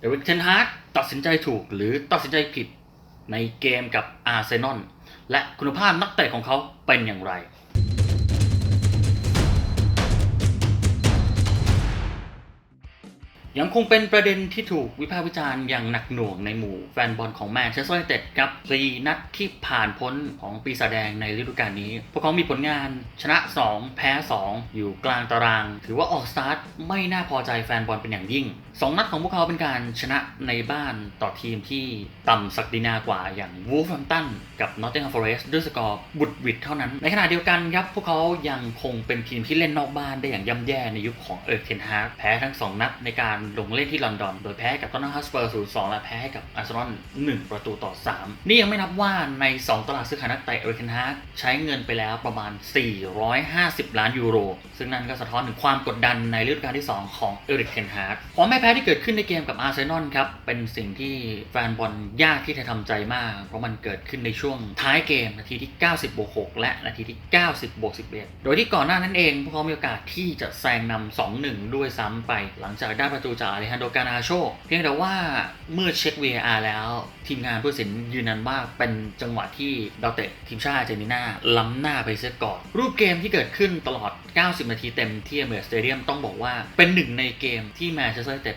เดวิดเทนฮากตัดสินใจถูกหรือตัดสินใจผิดในเกมกับอาร์เซนอลและคุณภาพนักเตะของเขาเป็นอย่างไร ยังคงเป็นประเด็นที่ถูกวิพากษ์วิจารณ์อย่างหนักหน่วงในหมู่แฟนบอลของแมนเชสเตอร์ยูไนเต็ดครับสี่นัดที่ผ่านพ้นของปีศาจแดงในฤดูกาลนี้ พวกเขามีผลงานชนะ 2 แพ้ 2 อยู่กลางตาราง ถือว่าออกสตาร์ทไม่น่าพอใจแฟนบอลเป็นอย่างยิ่ง 2นัดของพวกเขาเป็นการชนะในบ้านต่อทีมที่ต่ำศักดินากว่าอย่างวูฟแฮมตันกับนอตติงแฮมฟอเรสต์ด้วยสกอร์บุดวิดเท่านั้น ในขณะเดียวกันครับ พวกเขายังคงเป็นทีมที่เล่นนอกบ้านได้อย่างย่ำแย่ในยุคของเอิร์กเทนฮากแพ้ทั้ง 2 นัดในการลงเล่นที่ลอนดอน โดยแพ้กับตอนนัมฮัสเปอร์0-2และแพ้ให้กับอาร์เซนอล1ประตูต่อ 3 นี่ยังไม่นับว่าใน 2 ตลาดซื้อขายนักเตะเอิร์กเทนฮากใช้เงินไปแล้วประมาณ 450 ล้านยูโร ซึ่งนั่นก็สะท้อนถึงความกดดันในฤดูกาลที่ 2 ของเอริกเทนฮากความไม่แพ้ที่เกิดขึ้นในเกมกับอาร์เซนอลครับ เป็นสิ่งที่แฟนบอลยากที่จะทำใจมาก เพราะมันเกิดขึ้นในช่วงท้ายเกม นาทีที่ 90บวก6และนาทีที่ 90บวก11 โดยที่ก่อนหน้านั้นเองพวกเขามีโอกาสที่จะแซงนำ2-1 ด้วยซ้ำไป หลังจากได้ประตูจากอเลฮันโดกานาโช เพียงแต่ว่าเมื่อเช็ค VAR แล้ว ทีมงานผู้ตัดสินยืนยันว่าเป็นจังหวะที่ดาวเตะทีมชาติอาร์เจนตินาล้ำหน้าไปเสียก่อน รูปเกมที่เกิดขึ้นตลอด 90 นาทีเต็มที่เอเมอร์สเตเดียมต้องบอกว่าเป็นหนึ่งในเกมที่แมนเชสเตอร์เต็ด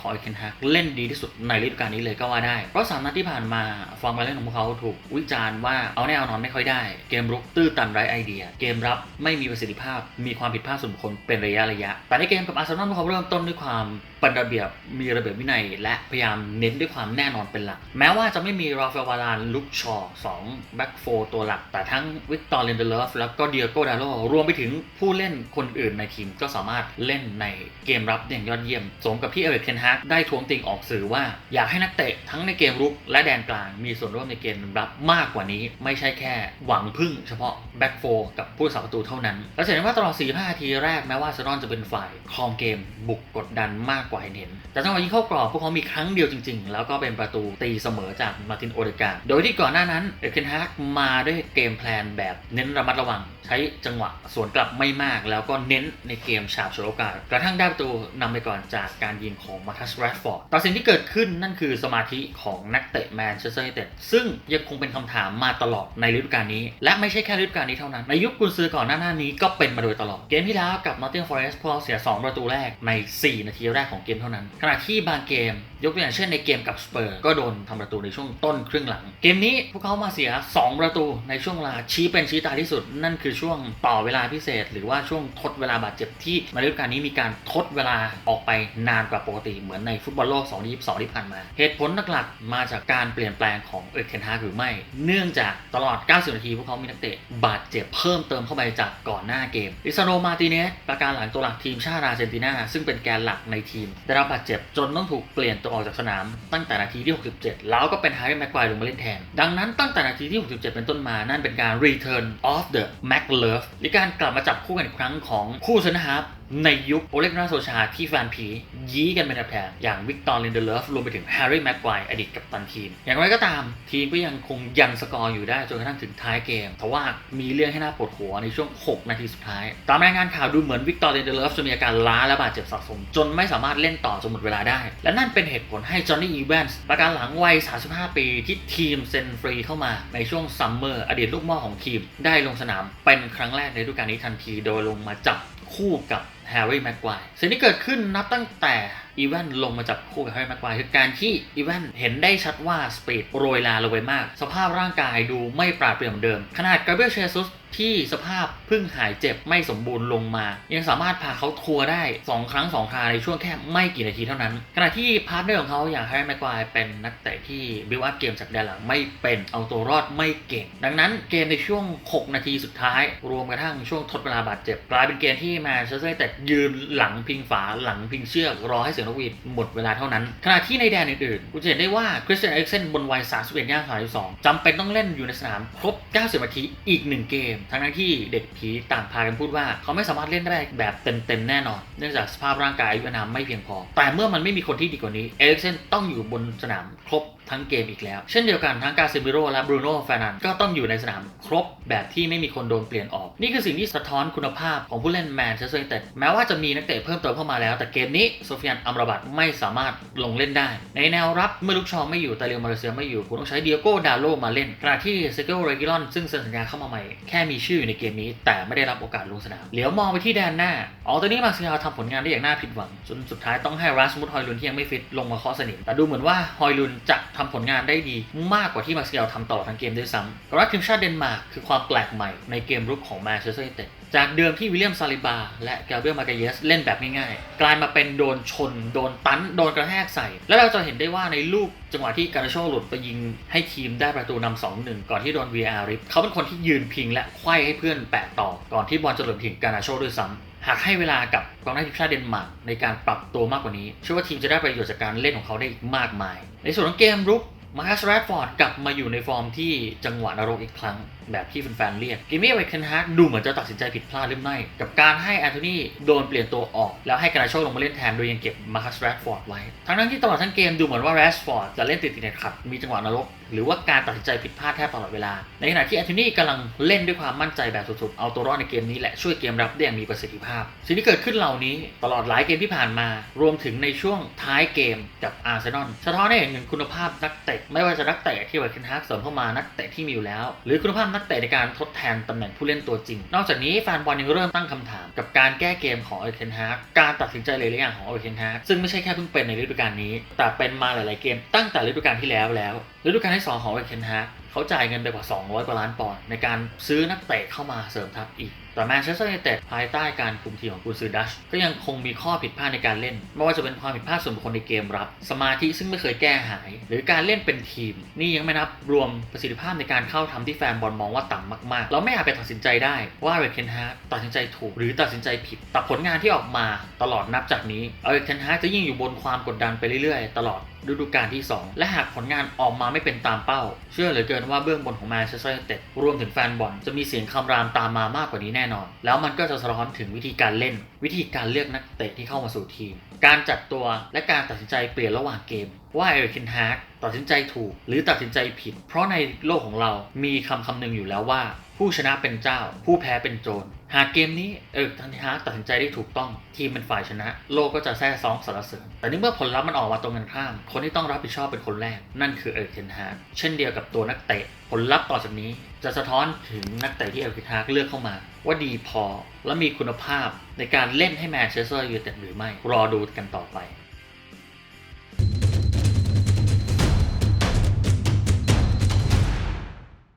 ของเอเคนฮากเล่นดีที่สุดในฤดูกาลนี้เลยก็ว่าได้ เพราะสามนัดที่ผ่านมาฟอร์มการเล่นของพวกเขาถูกวิจารณ์ว่าเอาแน่เอานอนไม่ค่อยได้ เกมรุกตื้อตันไร้ไอเดีย เกมรับไม่มีประสิทธิภาพ มีความผิดพลาดส่วนบุคคลเป็นระยะระยะ แต่ในเกมกับอาร์เซนอลพวกเขาเริ่มต้นด้วยความเป็นระเบียบมีระเบียบวินัย และพยายามเน้นด้วยความแน่นอนเป็นหลัก แม้ว่าจะไม่มีราฟาเอลวารานลุกชอสองแบ็กโฟตัวหลัก แต่ทั้งวิกตอร์เลนเดเลฟแล้วก็เดียโกดาโลรวมไปถึงผู้เล่นคนอื่นในทีมก็สามารถเล่นในเกมรับอย่างยอดเยี่ยมสมกับที่เอเวอร์เทนฮากได้ทวงติงออกสื่อว่า อยากให้นักเตะทั้งในเกมรุกและแดนกลางมีส่วนร่วมในเกมรับมากกว่านี้ ไม่ใช่แค่หวังพึ่งเฉพาะแบ็กโฟกับผู้รักษาประตูเท่านั้น แล้วเห็นว่าตลอด 45 นาทีแรกแม้ว่าอาร์เซนอลจะเป็นฝ่ายครองเกมบุกกดดันมากกว่าเห็นเห็น แต่จังหวะยิงเข้ากรอบพวกเขามีครั้งเดียวจริง ๆ แล้วก็เป็นประตูตีเสมอจากมาร์ตินโอเดกาโดยที่ก่อนหน้านั้นเอเคนฮากมาด้วยเกมแพลนแบบเน้นระมัดระวัง ใช้จังหวะสวนกลับไม่มาก แล้วก็เน้นในเกมฉาบฉวยโอกาสกระทั่งได้ประตูนำไปก่อนจากการยิงของมาคัสแรดฟอร์ดแต่สิ่งที่เกิดขึ้นนั่นคือสมาธิของนักเตะแมนเชสเตอร์ยูไนเต็ดซึ่งยังคงเป็นคำถามมาตลอดในฤดูกาลนี้ และไม่ใช่แค่ฤดูกาลนี้เท่านั้น ในยุคกุนซือก่อนหน้านี้ก็เป็นมาโดยตลอด เกมที่แล้วกับ Nottingham Forest พวกเสีย 2 ประตูแรกใน 4 นาทีแรกของเกมเท่านั้น ขณะที่บางเกม ยกตัวอย่างเช่นในเกมกับสเปอร์ก็โดนทำประตูในช่วงต้นครึ่งหลัง เกมนี้พวกเขามาเสีย 2 ประตูในช่วงเวลาชี้เป็นชี้ตายที่สุด นั่นคือช่วงต่อเวลาพิเศษ หรือว่าช่วงทดเวลาบาดเจ็บที่ในฤดูกาลนี้มีการทดเวลาออกไปนานกว่าปกติเหมือนในฟุตบอลโลก 2022 ที่ผ่านมา เหตุผลหลักๆ มาจากการเปลี่ยนแปลงของเอริกเทนฮากหรือไม่ เนื่องจากตลอด 90 นาที พวกเขามีนักเตะบาดเจ็บเพิ่มเติมเข้าไปจากก่อนหน้าเกมลิซาโนมาติเนสประการหลังตัวหลักทีมชาติอาร์เจนตินาซึ่งเป็นแกนหลักในทีม ได้รับบาดเจ็บจนต้องถูกเปลี่ยนตัวออกจากสนาม ตั้งแต่นาทีที่ 67 แล้วก็เป็นไฮร์รี่แม็กควายลงมาเล่นแทน ดังนั้นตั้งแต่นาทีที่ 67 เป็นต้นมานั่นเป็นการ return of the Mac Love หรือการกลับมาจับคู่กันอีกครั้งของคู่ชนะฮับ ในยุคโอเล็กนาโซชาที่แฟนผียี้กันเป็นแถบๆอย่างวิกตอร์ลินเดเลฟรวมไปถึงแฮร์รี่แม็กควายอดีตกัปตันทีม อย่างไรก็ตามทีมก็ยังคงยันสกอร์อยู่ได้จนกระทั่งถึงท้ายเกมเพราะว่ามีเรื่องให้น่าปวดหัวในช่วง 6 นาทีสุดท้าย ตามรายงานข่าวดูเหมือนวิกตอร์ลินเดเลฟจะมีอาการล้าและบาดเจ็บสะสม จนไม่สามารถเล่นต่อจนหมดเวลาได้ และนั่นเป็นเหตุผลให้จอห์นนี่อีแวนส์ประการหลังวัย 35 ปีที่ทีมเซนฟรีเข้ามาในช่วงซัมเมอร์อดีตลูกม่อของทีม ได้ลงสนามเป็นครั้งแรกในฤดูกาลนี้ทันทีโดยลงมาจับคู่กับ แฮร์รี่แม็กควายสิ่งที่เกิดขึ้นนับตั้งแต่อีแวนลงมาจับคู่กับแฮร์รี่แม็กควายคือการที่อีแวนเห็นได้ชัดว่าสปีดโรยลาลงไปมาก สภาพร่างกายดูไม่ปราดเปรียวเหมืองเดิม ขนาดกาเบรียลเชซุส ที่สภาพเพิ่งหายเจ็บไม่สมบูรณ์ลงมา ยังสามารถพาเขาทัวร์ได้ 2 ครั้ง 2 คราในช่วงแค่ไม่กี่นาทีเท่านั้น ขณะที่พาร์ทเนอร์ของเขาอย่างแฮร์รี่แม็กควายเป็นนักเตะที่บิวอัพเกมจากแดนหลังไม่เป็นเอาตัวรอดไม่เก่ง ดังนั้นเกมในช่วง 6 นาทีสุดท้าย รวมกระทั่งช่วงทดเวลาบาดเจ็บกลายเป็นเกมที่แมนเชสเตอร์ยูไนเต็ดยืนหลังพิงฝาหลังพิงเชือกรอให้เสียงนกหวีดหมดเวลาเท่านั้นขณะที่ในแดนอื่นๆคุณจะเห็นได้ว่าคริสเตียนเอริกเซนบนวัย31ย่าง32จำเป็นต้องเล่นอยู่ในสนามครบ 90 นาทีอีก 1 เกมทั้งนั้นที่เด็กผีต่างพากันพูดว่า เขาไม่สามารถเล่นได้แบบเต็มๆแน่นอน เนื่องจากสภาพร่างกายอายุนามไม่เพียงพอ แต่เมื่อมันไม่มีคนที่ดีกว่านี้ เอริกเซนต้องอยู่บนสนามครบ ทั้งเกมอีกแล้ว เช่นเดียวกันทั้งกาซิมิโร่และบรูโน่ฟานันก็ต้องอยู่ในสนามครบแบบที่ไม่มีคนโดนเปลี่ยนออก นี่คือสิ่งที่สะท้อนคุณภาพของผู้เล่นแมนเชสเตอร์ยูไนเต็ดแม้ว่าจะมีนักเตะเพิ่มเติมเข้ามาแล้ว แต่เกมนี้โซฟิยันอัมราบัตไม่สามารถลงเล่นได้ ในแนวรับเมื่อลูกชอไม่อยู่แต่เรียวมาเลเซียไม่อยู่คุณต้องใช้เดียโก้ดาโลมาเล่นขณะที่เซเกลเรกิลอนซึ่งเซ็นสัญญาเข้ามาใหม่แค่มีชื่ออยู่ในเกมนี้ แต่ไม่ได้รับโอกาสลงสนามเหลียวมองไปที่แดนหน้าอ๋อตอนนี้มาร์เซียลทำผลงานได้อย่างน่าผิดหวังจนสุดท้ายต้องให้รัสมุดฮอยลุนที่ยังไม่ฟิตลงมาเคาะสนิมแต่ดูเหมือนว่าฮอยลุนจะททำผลงานได้ดีมากกว่าที่มาเซียลทำตลอดทั้งเกมด้วยซ้ำกรับทีมชาติเดนมาร์กคือความแปลกใหม่ในเกมรุกของแมนเชสเตอร์ยูไนเต็ดจากเดิมที่วิลเลียมซาลิบา และแกลเบรียลมาเกเยสเล่นแบบง่ายๆ กลายมาเป็นโดนชน โดนตันโดนกระแทกใส่ แล้วเราจะเห็นได้ว่าในลูกจังหวะที่การาโชหลุดไปยิงให้ทีมได้ประตูนำ2-1 ก่อนที่โดน VR ริบเขาเป็นคนที่ยืนพิงและไขว้ให้เพื่อนแปะต่อก่อนที่บอลจะหล่นถึงการาโชด้วยซ้ำ หากให้เวลากับกองหน้าทีมชาติเดนมาร์กในการปรับตัวมากกว่านี้เชื่อว่าทีมจะได้ประโยชน์จากการเล่นของเขาได้อีกมากมาย ในส่วนของเกมรุกมาร์คัสแรดฟอร์ดกลับมาอยู่ในฟอร์มที่จังหวะนรกอีกครั้ง แบบที่แฟนๆเรียกกิมมี่เวคเคนฮาร์ดดูเหมือนจะตัดสินใจผิดพลาดหรือไม่ กับการให้แอนโทนีโดนเปลี่ยนตัวออก แล้วให้การาโชลงมาเล่นแทนโดยยังเก็บมาคัสแรดฟอร์ดไว้ ทั้งนั้นที่ตลอดทั้งเกมดูเหมือนว่าแรดฟอร์ดจะเล่นติดติดๆขัดมีจังหวะนรก หรือว่าการตัดสินใจผิดพลาดแทบตลอดเวลา ในขณะที่แอนโทนีกำลังเล่นด้วยความมั่นใจแบบสุดๆเอาตัวรอดในเกมนี้และช่วยเกมรับได้อย่างมีประสิทธิภาพ สิ่งที่เกิดขึ้นเหล่านี้ตลอดหลายเกมที่ผ่านมา รวมถึงในช่วงท้ายเกมกับอาร์เซนอลสะท้อนให้เห็นถึงคุณภาพนักเตะไม่ว่าจะนักเตะที่เวอร์คินฮาร์กเสริมเข้ามานักเตะที่มีอยู่แล้ว หรือคุณภาพนักเตะในการทดแทนตำแหน่งผู้เล่นตัวจริง นอกจากนี้แฟนบอลยังเริ่มตั้งคำถาม กับการแก้เกมของเอเคนฮาร์กการตัดสินใจหลายๆอย่างของเอเคนฮาร์กซึ่งไม่ใช่แค่เพิ่งเป็นในฤดูกาลนี้ แต่เป็นมาหลาย ๆเกมตั้งแต่ฤดูกาลที่แล้วแล้วฤดูกาลที่สองของเอเคนฮาร์กเขาจ่ายเงินไปกว่า 200 กว่าล้านปอนด์ในการซื้อนักเตะเข้ามาเสริมทัพอีก แต่แมนเชสเตอร์ยูไนเต็ดภายใต้การคุมทีมของกุนซือดัช ก็ยังคงมีข้อผิดพลาดในการเล่น ไม่ว่าจะเป็นความผิดพลาดส่วนบุคคลในเกมรับ สมาธิซึ่งไม่เคยแก้หาย หรือการเล่นเป็นทีม นี่ยังไม่นับรวมประสิทธิภาพในการเข้าทำที่แฟนบอลมองว่าต่ำมากๆ เราไม่อาจไปตัดสินใจได้ว่าเรเคนฮาร์ตัดสินใจถูกหรือตัดสินใจผิดแต่ผลงานที่ออกมาตลอดนับจากนี้เรเคนฮาร์จะยิ่งอยู่บนความกดดันไปเรื่อยๆ ตลอดฤดูกาลที่ 2 และหากผลงานออกมาไม่เป็นตามเป้า เชื่อเหลือเกินว่าเบื้องบนของแมนเชสเตอร์ยูไนเต็ดรวมถึงแฟนบอลจะมีเสียงคำรามตามมามากกว่านี้แน่นอน แล้วมันก็จะสะท้อนถึงวิธีการเล่น วิธีการเลือกนักเตะที่เข้ามาสู่ทีม การจัดตัวและการตัดสินใจเปลี่ยนระหว่างเกมว่าเอริกเคนฮาร์กตัดสินใจถูกหรือตัดสินใจผิด เพราะในโลกของเรามีคำคำหนึ่งอยู่แล้วว่า ผู้ชนะเป็นเจ้า ผู้แพ้เป็นโจรหากเกมนี้เอริกเทนฮาร์กตัดสินใจได้ถูกต้อง ทีมเป็นฝ่ายชนะ โลกก็จะแซ่ซ้องสรรเสริญแต่นี่เมื่อผลลัพธ์มันออกมาตรงกันข้าม คนที่ต้องรับผิดชอบเป็นคนแรก นั่นคือเอริกเทนฮาร์กเช่นเดียวกับตัวนักเตะ ผลลัพธ์ต่อจากนี้ จะสะท้อนถึงนักเตะที่เอริกเทนฮาร์กเลือกเข้ามา ว่าดีพอและมีคุณภาพในการเล่นให้แมนเชสเตอร์ยูไนเต็ดหรือไม่รอดูกันต่อไป